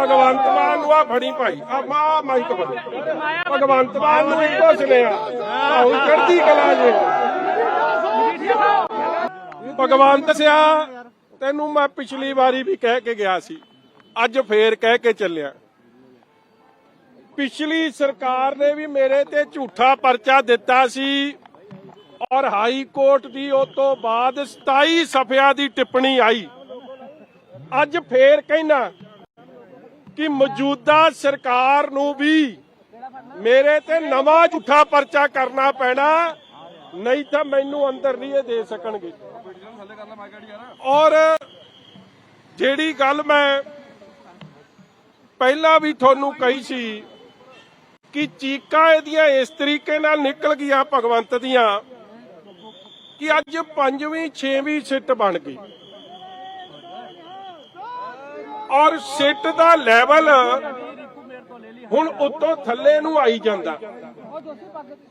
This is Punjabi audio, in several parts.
ਭਗਵੰਤ ਮਾਨ ਨੂੰ ਆ ਫੜੀ ਭਾਈ। ਆ ਮਾ ਮਾਈਕ ਫੜੀ। ਭਗਵੰਤ ਮਾਨ ਨੂੰ ਇੱਕੋ ਸੁਨੇਹਾ ਆਉ ਚੜ੍ਹਦੀ ਕਲਾ ਜੇ। ਭਗਵੰਤ ਸਿਆ, ਤੈਨੂੰ ਮੈਂ ਪਿਛਲੀ ਵਾਰੀ ਵੀ ਕਹਿ ਕੇ ਗਿਆ ਸੀ। ਅੱਜ ਫੇਰ ਕਹਿ ਕੇ ਚੱਲਿਆ। ਪਿਛਲੀ ਸਰਕਾਰ ਨੇ ਵੀ ਮੇਰੇ ਤੇ ਝੂਠਾ ਪਰਚਾ ਦਿੱਤਾ ਸੀ ਔਰ ਹਾਈ ਕੋਰਟ ਦੀ ਉਸ ਤੋਂ ਬਾਅਦ 27 ਸਫਿਆਂ ਦੀ ਟਿੱਪਣੀ ਆਈ। ਅੱਜ ਫੇਰ ਕਹਿਣਾ ਕਿ ਮੌਜੂਦਾ ਸਰਕਾਰ ਨੂੰ ਵੀ ਮੇਰੇ ਤੇ ਨਵਾਂ ਝੂਠਾ ਪਰਚਾ ਕਰਨਾ ਪੈਣਾ, ਨਹੀਂ ਤਾਂ ਮੈਨੂੰ ਅੰਦਰ ਨਹੀਂ ਇਹ ਦੇ ਸਕਣਗੇ। ਔਰ ਜਿਹੜੀ ਗੱਲ ਮੈਂ ਪਹਿਲਾਂ ਵੀ ਤੁਹਾਨੂੰ ਕਹੀ ਸੀ ਕਿ ਚੀਕਾਂ ਇਹਦੀਆਂ ਇਸ ਤਰੀਕੇ ਨਾਲ ਨਿਕਲ ਗਈਆਂ ਭਗਵੰਤ ਦੀਆਂ ਕਿ ਅੱਜ ਪੰਜਵੀਂ, ਛੇਵੀਂ ਸਿੱਟ ਬਣ ਗਈ। ਔਰ ਸਿੱਟ ਦਾ ਲੈਵਲ ਹੁਣ ਉੱਤੋਂ ਥੱਲੇ ਨੂੰ ਆਈ ਜਾਂਦਾ।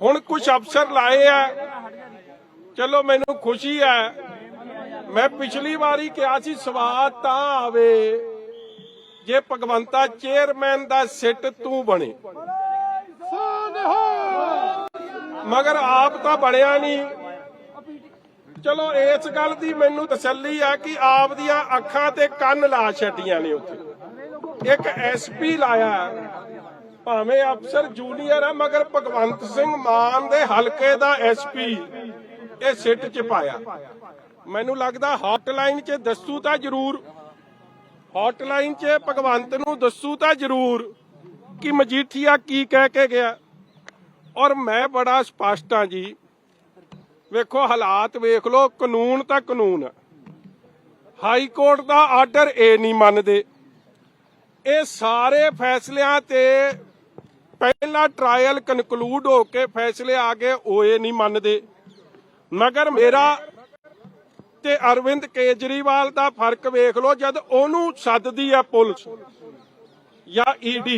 ਹੁਣ ਕੁਝ ਅਫਸਰ ਲਾਏ ਆ। ਚਲੋ ਮੈਨੂੰ ਖੁਸ਼ੀ ਹੈ ਮੈਂ ਪਿਛਲੀ ਵਾਰੀ ਕਿਹਾ ਸੀ ਸਵਾਦ ਤਾਂ ਆਵੇ। ਜੇ ਭਗਵੰਤਾ ਚੇਅਰਮੈਨ ਦਾ ਸਿੱਟ ਤੂੰ ਬਣੇ। ਮਗਰ ਆਪ ਤਾਂ ਬਣਿਆ ਨਹੀਂ। ਚਲੋ, ਇਸ ਗੱਲ ਦੀ ਮੈਨੂੰ ਤਸੱਲੀ ਆ ਕਿ ਆਪ ਦੀਆਂ ਅੱਖਾਂ ਤੇ ਕੰਨ ਲਾ ਛੱਡੀਆਂ ਨੇ ਉੱਥੇ। ਇੱਕ ਐਸਪੀ ਲਾਇਆ। ਭਾਵੇਂ ਅਫਸਰ ਜੂਨੀਅਰ ਆ, ਮਗਰ ਭਗਵੰਤ ਸਿੰਘ ਮਾਨ ਦੇ ਹਲਕੇ ਦਾ ਐਸਪੀ ਇਹ ਸਿੱਟ ਚ ਪਾਇਆ। ਮੈਨੂੰ ਲੱਗਦਾ ਹੌਟਲਾਈਨ 'ਚ ਦੱਸੂ ਤਾਂ ਜ਼ਰੂਰ। ਹੌਟਲਾਈਨ 'ਚ ਭਗਵੰਤ ਨੂੰ ਦੱਸੂ ਤਾਂ ਜ਼ਰੂਰ ਕਿ ਮਜੀਠੀਆ ਕੀ ਕਹਿ ਕੇ ਗਿਆ। ਔਰ ਮੈਂ ਬੜਾ ਸਪਸ਼ਟ ਆ ਜੀ ਵੇਖੋ ਹਾਲਾਤ ਵੇਖ ਲਓ, ਕਾਨੂੰਨ ਤਾਂ ਕਾਨੂੰਨ ਹੈ ਹਾਈ ਕੋਰਟ ਦਾ ਆਰਡਰ ਇਹ ਨਹੀਂ ਮੰਨਦੇ। ਇਹ ਸਾਰੇ ਫੈਸਲਿਆਂ ਤੇ ਪਹਿਲਾ ਟ੍ਰਾਇਲ ਕਨਕਲੂਡ ਹੋ ਕੇ ਫੈਸਲੇ ਆ ਗਏ, ਉਹ ਇਹ ਨਹੀਂ ਮੰਨਦੇ। ਮਗਰ ਮੇਰਾ ਤੇ ਅਰਵਿੰਦ ਕੇਜਰੀਵਾਲ ਦਾ ਫ਼ਰਕ ਵੇਖ ਲਓ, ਜਦ ਉਹਨੂੰ ਸੱਦਦੀ ਹੈ ਪੁਲਿਸ ਜਾਂ ਈਡੀ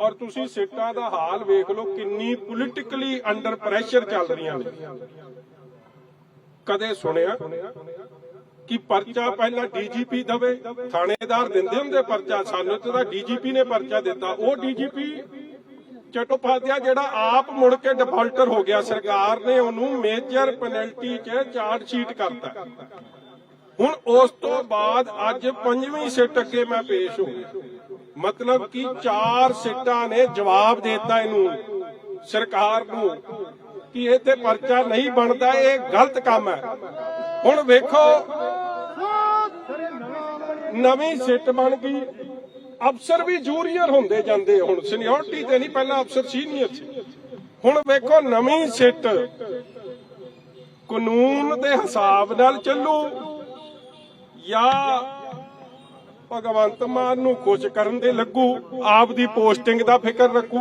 ਔਰ ਤੁਸੀਂ ਸਿੱਟਾਂ ਦਾ ਹਾਲ ਵੇਖ ਲਓ, ਕਿੰਨੀ ਪੋਲਿਟਿਕਲੀ ਅੰਡਰ ਪ੍ਰੈਸ਼ਰ ਚੱਲ ਰਹੀਆਂ ਨੇ। ਕਦੇ ਸੁਣਿਆ ਕਿ ਪਰਚਾ ਪਹਿਲਾਂ ਡੀਜੀਪੀ ਦਵੇ? ਥਾਣੇਦਾਰ ਦਿੰਦੇ ਹੁੰਦੇ ਪਰਚਾ, ਸਾਨੂੰ ਤੇ ਤਾਂ ਡੀਜੀਪੀ ਨੇ ਪਰਚਾ ਦਿੱਤਾ। ਉਹ ਡੀਜੀਪੀ ਚਟੋਪਾਧਿਆ, ਜਿਹੜਾ ਆਪ ਮੁੜ ਕੇ ਡਿਫਾਲਟਰ ਹੋ ਗਿਆ, ਸਰਕਾਰ ਨੇ ਉਹਨੂੰ ਮੇਜਰ ਪੈਨਲਟੀ 'ਚ ਚਾਰਜ ਸ਼ੀਟ ਕਰਤਾ। ਹੁਣ ਉਸ ਤੋਂ ਬਾਅਦ ਅੱਜ ਪੰਜਵੀਂ ਸਿੱਟ ਅੱਗੇ ਮੈਂ ਪੇਸ਼ ਹੋ ਮਤਲਬ ਕਿ ਚਾਰ ਸਿੱਟਾਂ ਨੇ ਜਵਾਬ ਦਿੱਤਾ ਇਹਨੂੰ, ਸਰਕਾਰ ਨੂੰ, ਕਿ ਇਹ ਤੇ ਪਰਚਾ ਨਹੀਂ ਬਣਦਾ, ਇਹ ਗਲਤ ਕੰਮ ਹੈ। ਹੁਣ ਵੇਖੋ, ਨਵੀਂ ਸਿੱਟ ਬਣ ਗਈ। ਅਫਸਰ ਵੀ ਜੂਨੀਅਰ ਹੁੰਦੇ ਜਾਂਦੇ ਹੁਣ ਸੀਨੀਅਰਟੀ ਤੇ ਨਹੀਂ, ਪਹਿਲਾਂ ਅਫਸਰ ਸੀਨੀਅਰ ਸੀ। ਹੁਣ ਵੇਖੋ, ਨਵੀਂ ਸਿੱਟ ਕਾਨੂੰਨ ਦੇ ਹਿਸਾਬ ਨਾਲ ਚੱਲੂ। ਜਾਂ ਭਗਵੰਤ ਮਾਨ ਨੂੰ ਖੁਸ਼ ਕਰਨ ਦੇ ਲੱਗੂ ਆਪ ਦੀ ਪੋਸਟਿੰਗ ਦਾ ਫਿਕਰ ਰੱਖੂ।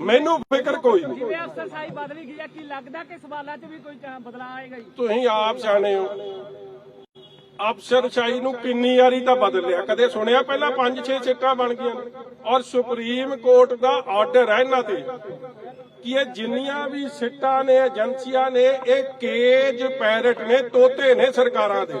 ਮੈਨੂੰ ਫਿਕਰ ਕੋਈ ਨਹੀਂ। ਜਿਵੇਂ ਅਫਸਰਸ਼ਾਹੀ ਬਦਲੀ ਗਈ ਹੈ ਕੀ ਲੱਗਦਾ ਕਿ ਸਵਾਲਾਂ 'ਚ ਵੀ ਕੋਈ ਬਦਲਾਅ ਆਏਗਾ ਜੀ? ਤੁਸੀਂ ਆਪ ਜਾਣੇ ਹੋ। ਅਫਸਰਸ਼ਾਹੀ ਨੂੰ ਕਿੰਨੀ ਵਾਰੀ ਤਾਂ ਬਦਲਿਆ। ਕਦੇ ਸੁਣਿਆ ਪਹਿਲਾਂ 5-6 ਸੀਟਾਂ ਬਣ ਗਈਆਂ ਨੇ। ਔਰ ਸੁਪਰੀਮ ਕੋਰਟ ਦਾ ਆਰਡਰ ਹੈ ਇਹਨਾਂ ਤੇ ਕਿ ਇਹ ਜਿੰਨੀਆਂ ਵੀ ਸੀਟਾਂ ਨੇ ਏਜੰਸੀਆਂ ਨੇ ਇਹ ਕੇਜ ਪੈਰਟ ਨੇ ਤੋਤੇ ਨੇ ਸਰਕਾਰਾਂ ਦੇ।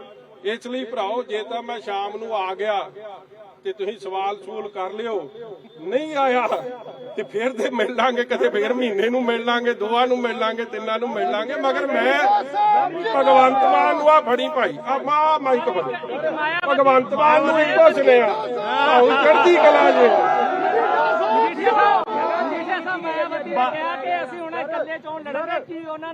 ਇਸ ਲਈ ਭਰਾਓ ਜੇ ਤਾਂ ਮੈਂ ਸ਼ਾਮ ਨੂੰ ਆ ਗਿਆ ਤੇ ਤੁਸੀਂ ਸਵਾਲ ਸੂਲ ਕਰ ਲਿਓ। ਨਹੀਂ ਆਇਆ ਤੇ ਫਿਰ ਤੇ ਮਿਲ ਲਾਂਗੇ ਕਦੇ ਫੇਰ ਮਹੀਨੇ ਨੂੰ ਮਿਲ ਲਾਂਗੇ ਦੋਵਾਂ ਨੂੰ ਮਿਲ ਲਾਂਗੇ ਤਿੰਨਾਂ ਨੂੰ ਮਿਲ ਲਾਂਗੇ ਮਗਰ ਮੈਂ ਭਗਵੰਤ ਮਾਨ ਨੂੰ ਆ ਫੜੀ ਭਾਈ। ਆ ਮਾ ਮਾਈਕ ਫੜੀ। ਭਗਵੰਤ ਮਾਨ ਨੂੰ ਇੱਕੋ ਸੁਨੇਹਾ ਆਉਂ ਚੜ੍ਹਦੀ ਕਲਾ ਜੇ। ਮਜੀਠੀਆ ਸਾਹਿਬ ਮਜੀਠੀਆ ਸਾਹਿਬ ਮਾਇਆਵਤੀ ਨੇ ਕਿਹਾ ਕਿ ਅਸੀਂ ਹੁਣ ਇਕੱਲੇ ਚੋਣ ਲੜਾਂਗੇ ਕੀ ਉਹਨਾਂ